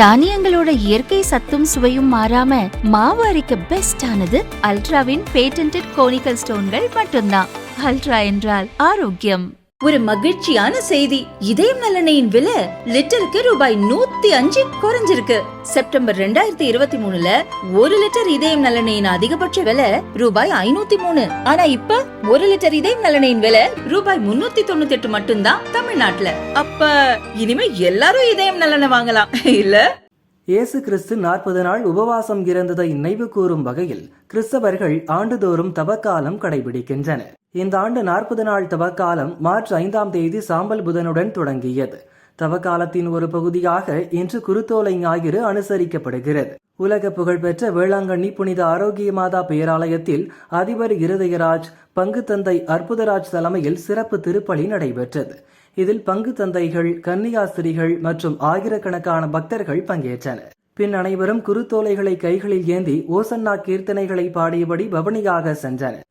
தானியங்களோட இயற்கை சத்தும் சுவையும் மாறாம மாவு அரைக்க பெஸ்டானது அல்ட்ராவின் பேட்டன்ட் கோனிக்கல் ஸ்டோன்கள் மட்டும்தான். அல்ட்ரா என்றால் ஆரோக்கியம். ஒரு மகிழ்ச்சியான செய்தி. இதயம் நல்லெண்ணெயின் விலை லிட்டருக்கு ரூபாய் நூத்தி அஞ்சு குறைஞ்சிருக்கு. செப்டம்பர் ரெண்டாயிரத்தி இருபத்தி மூணுல ஒரு லிட்டர் இதயம் நலனையின் அதிகபட்ச விலை ரூபாய் ஐநூத்தி மூணு. ஆனா இப்ப ஒரு லிட்டர் இதயம் நலனையின் விலை ரூபாய் முன்னூத்தி தொண்ணூத்தி எட்டு மட்டும்தான் தமிழ்நாட்டுல. அப்ப இனிமே எல்லாரும் இதயம் நலனை வாங்கலாம். இல்ல? இயேசு கிறிஸ்து நாற்பது நாள் உபவாசம் இருந்ததை நினைவு கூறும் வகையில் கிறிஸ்தவர்கள் ஆண்டுதோறும் தவக்காலம் கடைபிடிக்கின்றனர். இந்த ஆண்டு நாற்பது நாள் தவக்காலம் மார்ச் ஐந்தாம் தேதி சாம்பல் புதனுடன் தொடங்கியது. தவக்காலத்தின் ஒரு பகுதியாக இன்று குருத்தோலை ஞாயிறு அனுசரிக்கப்படுகிறது. உலக புகழ்பெற்ற வேளாங்கண்ணி புனித ஆரோக்கிய மாதா பேராலயத்தில் அதிபர் இருதயராஜ் பங்கு தந்தை அற்புதராஜ் தலைமையில் சிறப்பு திருப்பலி நடைபெற்றது. இதில் பங்கு தந்தைகள் கன்னியாஸ்திரிகள் மற்றும் ஆயிரக்கணக்கான பக்தர்கள் பங்கேற்றனர். பின் அனைவரும் குருத்தோலைகளை கைகளில் ஏந்தி ஓசன்னா கீர்த்தனைகளை பாடியபடி பவனியாக சென்றனர்.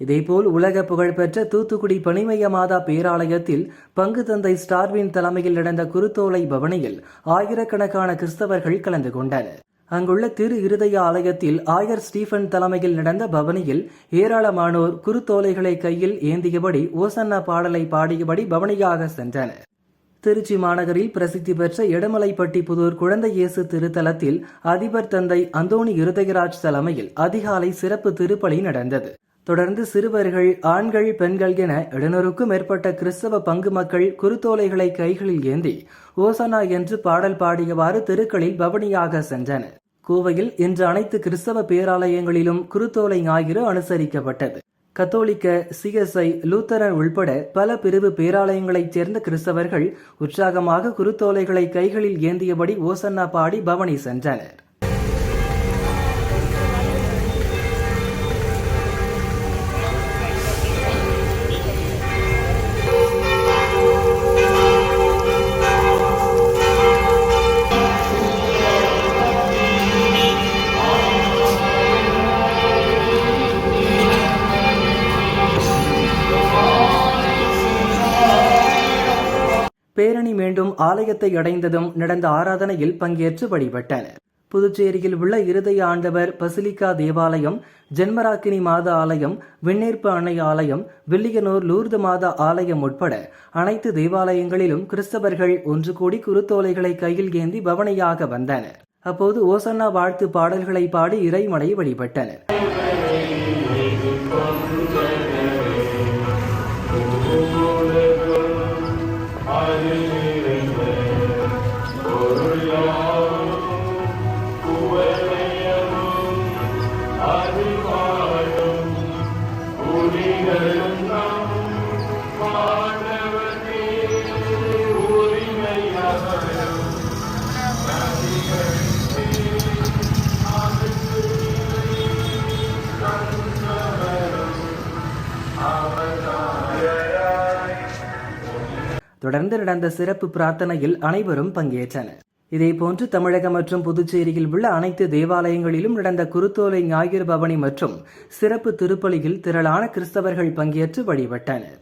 இதேபோல் உலக புகழ்பெற்ற தூத்துக்குடி பனிமய மாதா பேராலயத்தில் பங்கு தந்தை ஸ்டார்வின் தலைமையில் நடந்த குருத்தோலை பவனியில் ஆயிரக்கணக்கான கிறிஸ்தவர்கள் கலந்து கொண்டனர். அங்குள்ள திரு இருதய ஆலயத்தில் ஆயர் ஸ்டீபன் தலைமையில் நடந்த பவனியில் ஏராளமானோர் குருத்தோலைகளை கையில் ஏந்தியபடி ஓசன்னா பாடலை பாடியபடி பவனியாக சென்றனர். திருச்சி மாநகரில் பிரசித்தி பெற்ற எடமலைப்பட்டி புதூர் குழந்தை இயேசு திருத்தலத்தில் அதிபர் தந்தை அந்தோணி இருதயராஜ் தலைமையில் அதிகாலை சிறப்பு திருப்பலி நடந்தது. தொடர்ந்து சிறுவர்கள் ஆண்கள் பெண்கள் என எழுநூறுக்கும் மேற்பட்ட கிறிஸ்தவ பங்கு மக்கள் குருத்தோலைகளை கைகளில் ஏந்தி ஓசனா என்று பாடல் பாடியவாறு தெருக்களில் பவனியாக சென்றனர். கோவையில் இன்று அனைத்து கிறிஸ்தவ பேராலயங்களிலும் குருத்தோலை ஞாயிறு அனுசரிக்கப்பட்டது. கத்தோலிக்க சிஎஸ்ஐ லூத்தரன் உள்பட பல பிரிவு பேராலயங்களைச் சேர்ந்த கிறிஸ்தவர்கள் உற்சாகமாக குருத்தோலைகளை கைகளில் ஏந்தியபடி ஓசன்னா பாடி பவனி சென்றனர். பேரணி மீண்டும் ஆலயத்தை அடைந்ததும் நடந்த ஆராதனையில் பங்கேற்று வழிபட்டனர். புதுச்சேரியில் உள்ள இருதய ஆண்டவர் பசிலிக்கா தேவாலயம் ஜென்மராக்கினி மாதா ஆலயம் விண்ணேற்பு அன்னை ஆலயம் வில்லியனூர் லூர்து மாதா ஆலயம் உட்பட அனைத்து தேவாலயங்களிலும் கிறிஸ்தவர்கள் ஒன்று கூடி குருத்தோலைகளை கையில் ஏந்தி பவனையாக வந்தனர். அப்போது ஓசன்னா வாழ்த்து பாடல்களை பாடி இறைமலை வழிபட்டனர். Amen. தொடர்ந்து நடந்த சிறப்பு பிரார்த்தனையில் அனைவரும் பங்கேற்றனர். இதேபோன்று தமிழகம் மற்றும் புதுச்சேரியில் உள்ள அனைத்து தேவாலயங்களிலும் நடந்த குருத்தோலை ஞாயிறு பவனி மற்றும் சிறப்பு திருப்பலியில் திரளான கிறிஸ்தவர்கள் பங்கேற்று வழிபட்டனர்.